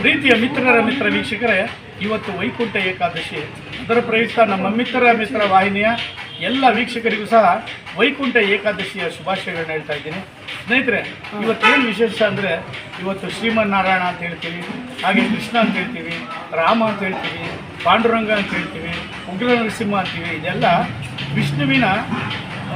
ಪ್ರೀತಿಯ ಮಿತ್ರರ ಮಿತ್ರ ವೀಕ್ಷಕರೇ, ಇವತ್ತು ವೈಕುಂಠ ಏಕಾದಶಿ. ಅದರ ಪ್ರಯುಕ್ತ ನಮ್ಮ ಮಿತ್ರರ ಮಿತ್ರ ವಾಹಿನಿಯ ಎಲ್ಲ ವೀಕ್ಷಕರಿಗೂ ಸಹ ವೈಕುಂಠ ಏಕಾದಶಿಯ ಶುಭಾಶಯಗಳನ್ನ ಹೇಳ್ತಾ ಇದ್ದೀನಿ. ಸ್ನೇಹಿತರೆ, ಇವತ್ತೇನು ವಿಶೇಷ ಅಂದರೆ ಇವತ್ತು ಶ್ರೀಮನ್ನಾರಾಯಣ ಅಂತ ಹೇಳ್ತೀವಿ, ಹಾಗೆ ಕೃಷ್ಣ ಅಂತ ಹೇಳ್ತೀವಿ, ರಾಮ ಅಂತ ಹೇಳ್ತೀವಿ, ಪಾಂಡುರಂಗ ಅಂತ ಹೇಳ್ತೀವಿ, ಉಗ್ರ ನರಸಿಂಹ ಅಂತೀವಿ, ಇದೆಲ್ಲ ವಿಷ್ಣುವಿನ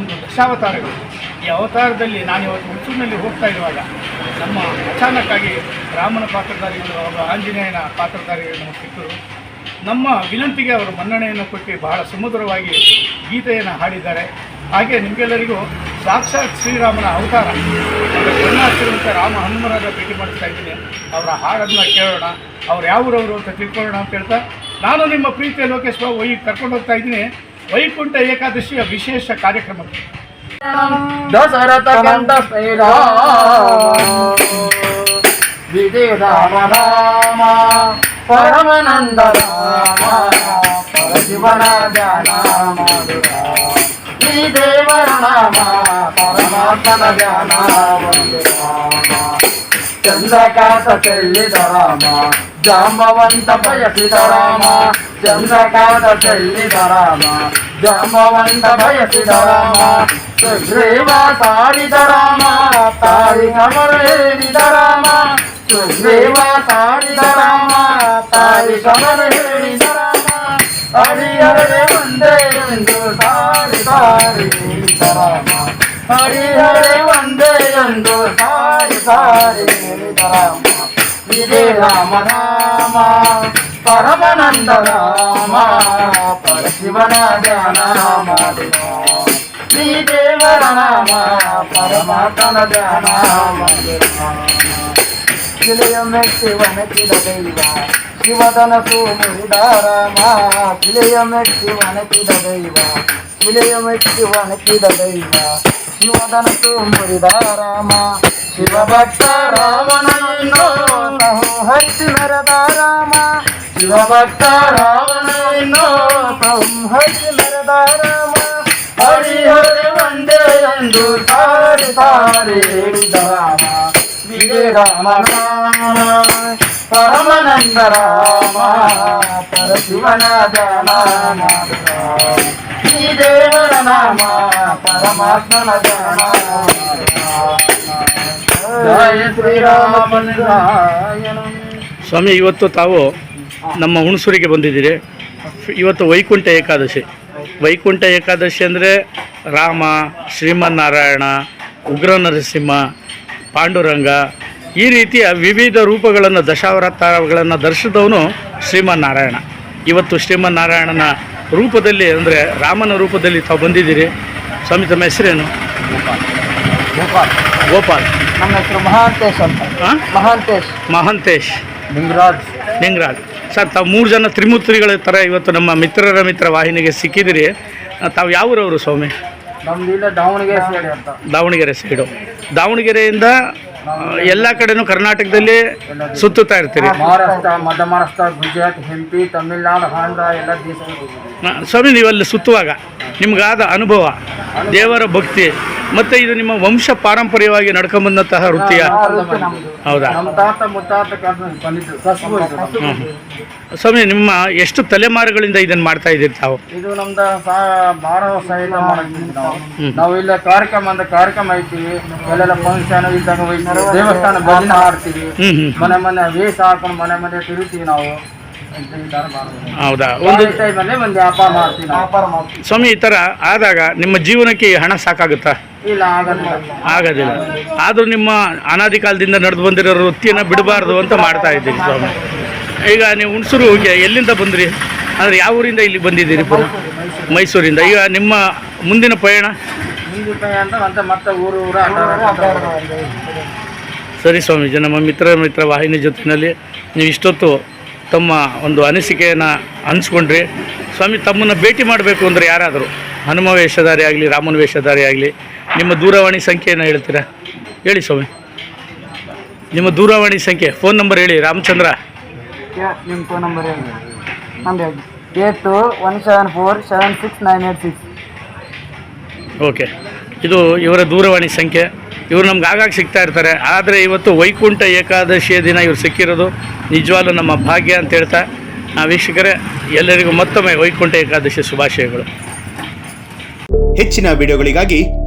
ಒಂದು ದಶಾವತಾರಗಳು. ಈ ಅವತಾರದಲ್ಲಿ ನಾನು ಇವತ್ತು ಹುಚ್ಚೂರಿನಲ್ಲಿ ಹೋಗ್ತಾ ಇರುವಾಗ ನಮ್ಮ ಅಚಾನಕ್ಕಾಗಿ ರಾಮನ ಪಾತ್ರಧಾರಿಗಳು ಅವರ ಆಂಜನೇಯನ ಪಾತ್ರಧಾರಿಗಳು ಸಿಕ್ಕರು ನಮ್ಮ ವಿನಂತಿಗೆ ಅವರು ಮನ್ನಣೆಯನ್ನು ಕೊಟ್ಟು ಬಹಳ ಸುಮಧುರವಾಗಿ ಗೀತೆಯನ್ನು ಹಾಡಿದ್ದಾರೆ. ಹಾಗೆ ನಿಮಗೆಲ್ಲರಿಗೂ ಸಾಕ್ಷಾತ್ ಶ್ರೀರಾಮನ ಅವತಾರ. ಕರುಣಾಸಿರುವಂಥ ರಾಮ ಹನುಮರಾದ ಭೇಟಿ ಮಾಡಿಸ್ತಾ ಇದ್ದೀನಿ. ಅವರ ಹಾಡನ್ನು ಕೇಳೋಣ. ಅವ್ರು ಯಾವೂರವರು ಅಂತ ತಿಳ್ಕೊಳ್ಳೋಣ ಅಂತ ಹೇಳ್ತಾ ನಾನು ನಿಮ್ಮ ಪ್ರೀತಿಯ ಲೋಕೇಶ್ ಬಾಬು ಕರ್ಕೊಂಡು ಹೋಗ್ತಾ ಇದ್ದೀನಿ. ವೈಕುಂಠ ಏಕಾದಶಿಯ ವಿಶೇಷ ಕಾರ್ಯಕ್ರಮಕ್ಕೆ. ದಶರಥ ಕಂದ ಶ್ರೀರಾಮ ವಿಜಯ ರಾಮ ರಾಮ ಪರಮಾನಂದ ರಾಮ ಪರಶಿವನ ಧ್ಯಾನ ಮಾಡುವ ಈ ದೇವರ ನಾಮ ಪರಮಾತ್ಮನ ಧ್ಯಾನ ಒಂದು ರಾಮ ಚಂದ್ರಕಾಸ ಚೆಲ್ಲಿದ ರಾಮ ಜಾಂಬವಂತ ಬಯಸಿದ ರಾಮ ಚಂದ್ರಕಾಸ ಚೆಲ್ಲಿದ ರಾಮ ಜಾಂಬವಂತ ಬಯಸಿದ ರಾಮ ಸುಗ್ರೀವ ಸಾಡಿದ ರಾಮ ತಾಯಿ ಸಮರ ಹೇಳಿದ ರಾಮ ಸುಗ್ರೀವ ಸಾಡಿದ ರಾಮ ತಾಯಿ ಸಮರ ಹೇಳಿದ ರಾಮ ಹರಿಹರೇ ಒಂದೇ ಎಂದು ಸಾರಿ ಸಾರಿ ಹೇಳಿದ ರಾಮ ಹರಿಹರೇ ಒಂದೇ ಎಂದು ಸಾರಿ ಸಾರಿ ಹೇಳಿದ ರಾಮ ಇದೇ ರಾಮ ರಾಮ ಪರಮಾನಂದ ರಾಮ ಪರಶಿವನ ಧ್ಯಾನ ಮಾಡಿದ ಶ್ರೀ ದೇವರ ನಾಮ ಪರಮಾತ್ಮನ ಧ್ಯಾನ ಮಾಡಿದ ಶಿಲೆಯ ಮೆಟ್ಟಿ ವನಕಿದ ದೈವ ಶಿವಧನಸು ಮುರಿದ ರಾಮ ಶಿಲೆಯ ಮೆಟ್ಟಿ ವನಕಿದ ದೈವ ಶಿಲೆಯ ಮೆಟ್ಟಿ ವನಕಿದ ದೈವ ಶಿವಧನಸು ಮುರಿದ ರಾಮ ಶಿವಭಕ್ತ ರಾವಣನನ್ನು ಸಂಹರಿಸಿ ಮೆರೆದ ರಾಮ ಶಿವಭಕ್ತ ರಾವಣನನ್ನು ಸಂಹರಿಸಿ ಮೆರೆದ ರಾಮ ಹರಿಹರ ಒಂದೇ ಎಂದು ಸಾರಿ ಸಾರಿ ಹೇಳಿದ ರಾಮ ವಿಜಯ ರಾಮ ರಾಮ ರಾಮ ದೇವರ ನಾಮ ಜಯ ಶ್ರೀರಾಮನಾರಾಯಣ ಸ್ವಾಮಿ, ಇವತ್ತು ತಾವು ನಮ್ಮ ಹುಣಸೂರಿಗೆ ಬಂದಿದ್ದೀರಿ. ಇವತ್ತು ವೈಕುಂಠ ಏಕಾದಶಿ. ವೈಕುಂಠ ಏಕಾದಶಿ ಅಂದರೆ ರಾಮ, ಶ್ರೀಮನ್ನಾರಾಯಣ, ಉಗ್ರ ನರಸಿಂಹ, ಪಾಂಡುರಂಗ ಈ ರೀತಿಯ ವಿವಿಧ ರೂಪಗಳನ್ನು ದಶಾವತಾರಗಳನ್ನು ದರ್ಶಿದವನು ಶ್ರೀಮನ್ನಾರಾಯಣ. ಇವತ್ತು ಶ್ರೀಮನ್ನಾರಾಯಣನ ರೂಪದಲ್ಲಿ ಅಂದರೆ ರಾಮನ ರೂಪದಲ್ಲಿ ತಾವು ಬಂದಿದ್ದೀರಿ. ಸ್ವಾಮಿ ತಮ್ಮ ಹೆಸರೇನು? ಗೋಪಾಲ್. ಗೋಪಾಲ್. ನಮ್ಮ ಹೆಸರು ಮಹಾಂತೇಶ್ ಅಂತ. ಮಹಾಂತೇಶ್. ಮಹಾಂತೇಶ್. ಲಿಂಗರಾಜ್ ನಿಂಗರಾಜ್. ಸರ್ ತಾವು ಮೂರು ಜನ ತ್ರಿಮೂರ್ತಿಗಳ ಥರ ಇವತ್ತು ನಮ್ಮ ಮಿತ್ರರ ಮಿತ್ರ ವಾಹಿನಿಗೆ ಸಿಕ್ಕಿದಿರಿ ತಾವು ಯಾವೂರವರು ಸ್ವಾಮಿ? ದಾವಣಗೆರೆ ಸೈಡ್ ಅಂತ. ದಾವಣಗೆರೆ ಸೈಡು ದಾವಣಗೆರೆಯಿಂದ ಎಲ್ಲ ಕಡೆನೂ ಕರ್ನಾಟಕದಲ್ಲಿ ಸುತ್ತುತ್ತಾ ಇರ್ತೀರಿ. ಮಹಾರಾಷ್ಟ್ರ ಮಧ್ಯ ಮಹಾರಾಷ್ಟ್ರ ಗುಜರಾತ್ ಎಂಪಿ ತಮಿಳ್ನಾಡು ಆಂಧ್ರ ಎಲ್ಲ ಆ, ಸ್ವಾಮಿ ನೀವಲ್ಲಿ ಸುತ್ತುವಾಗ ನಿಮ್ಗಾದ ಅನುಭವ ದೇವರ ಭಕ್ತಿ ಮತ್ತು ಇದು ನಿಮ್ಮ ವಂಶ ಪಾರಂಪರ್ಯವಾಗಿ ನಡ್ಕೊಂಡ್ಬಂದಂತಹ ವೃತ್ತಿಯ? ಹೌದಾ? ಸ್ವಾಮಿ ನಿಮ್ಮ ಎಷ್ಟು ತಲೆಮಾರುಗಳಿಂದ ಇದನ್ನ ಮಾಡ್ತಾ ಇದ್ದೀರಿ ತಾವು? ಇದು ನಮ್ದು ಬಾರ ವರ್ಷ ಇಲ್ಲ ನಾವು. ನಾವು ಇಲ್ಲ ಕಾರ್ಯಕ್ರಮ ಅಂದ್ರೆ ಕಾರ್ಯಕ್ರಮ ಐತಿವಿ ಎಲ್ಲೆಲ್ಲ ಫಂಕ್ಷನ್ ಇದ್ದಾಗ ಹೋಗ್ತೀವಿ. ದೇವಸ್ಥಾನ ಭಜನೆ ಹ್ಞೂ ಮನೆ ಮನೆ ವೇಷ ಹಾಕೊಂಡು ಮನೆ ಮನೆ ತಿರುಗ್ತೀವಿ ನಾವು. ಹೌದಾ? ಒಂದು ಸ್ವಾಮಿ ಈ ಥರ ಆದಾಗ ನಿಮ್ಮ ಜೀವನಕ್ಕೆ ಹಣ ಸಾಕಾಗುತ್ತಾ? ಇಲ್ಲ ಆಗೋದಿಲ್ಲ ಆದರೂ ನಿಮ್ಮ ಅನಾದಿ ಕಾಲದಿಂದ ನಡೆದು ಬಂದಿರೋ ವೃತ್ತಿಯನ್ನು ಬಿಡಬಾರ್ದು ಅಂತ ಮಾಡ್ತಾ ಇದ್ದೀರಿ ಸ್ವಾಮಿ ಈಗ ನೀವು ಹುಣಸೂರು ಹೋಗಿ ಎಲ್ಲಿಂದ ಬಂದ್ರಿ ಅಂದರೆ ಯಾವ ಊರಿಂದ ಇಲ್ಲಿ ಬಂದಿದ್ದೀರಿ ಮೈಸೂರಿಂದ ಈಗ ನಿಮ್ಮ ಮುಂದಿನ ಪಯಣ ಸರಿ ಸ್ವಾಮೀಜಿ ನಮ್ಮ ಮಿತ್ರ ಮಿತ್ರ ವಾಹಿನಿ ಜೊತೆಯಲ್ಲಿ ನೀವು ಇಷ್ಟೊತ್ತು ತಮ್ಮ ಒಂದು ಅನಿಸಿಕೆಯನ್ನು ಹಂಚ್ಕೊಂಡ್ರಿ ಸ್ವಾಮಿ ತಮ್ಮನ್ನು ಭೇಟಿ ಮಾಡಬೇಕು ಅಂದರೆ ಯಾರಾದರೂ ಹನುಮ ವೇಷಧಾರಿ ಆಗಲಿ ರಾಮನ ವೇಷಧಾರಿ ಆಗಲಿ ನಿಮ್ಮ ದೂರವಾಣಿ ಸಂಖ್ಯೆಯನ್ನು ಹೇಳ್ತೀರಾ? ಹೇಳಿ ಸ್ವಾಮಿ. ನಿಮ್ಮ ದೂರವಾಣಿ ಸಂಖ್ಯೆ ಫೋನ್ ನಂಬರ್ ಹೇಳಿ ರಾಮಚಂದ್ರ. ಯಾ- ನಿಮ್ಮ ಫೋನ್ ನಂಬರ್ ಹೇಳಿ. Eight two one seven four seven six nine eight six. Okay. ಇದು ಇವರ ದೂರವಾಣಿ ಸಂಖ್ಯೆ. ಇವರು ನಮ್ಗೆ ಆಗಾಗ ಸಿಗ್ತಾ ಇರ್ತಾರೆ. ಆದರೆ ಇವತ್ತು ವೈಕುಂಠ ಏಕಾದಶಿಯ ದಿನ ಇವ್ರು ಸಿಕ್ಕಿರೋದು ನಿಜವಾಗ್ಲೂ ನಮ್ಮ ಭಾಗ್ಯ ಅಂತ ಹೇಳ್ತಾ ಆ ವೀಕ್ಷಕರೇ ಎಲ್ಲರಿಗೂ ಮತ್ತೊಮ್ಮೆ ವೈಕುಂಠ ಏಕಾದಶಿ ಶುಭಾಶಯಗಳು. ಹೆಚ್ಚಿನ ವಿಡಿಯೋಗಳಿಗಾಗಿ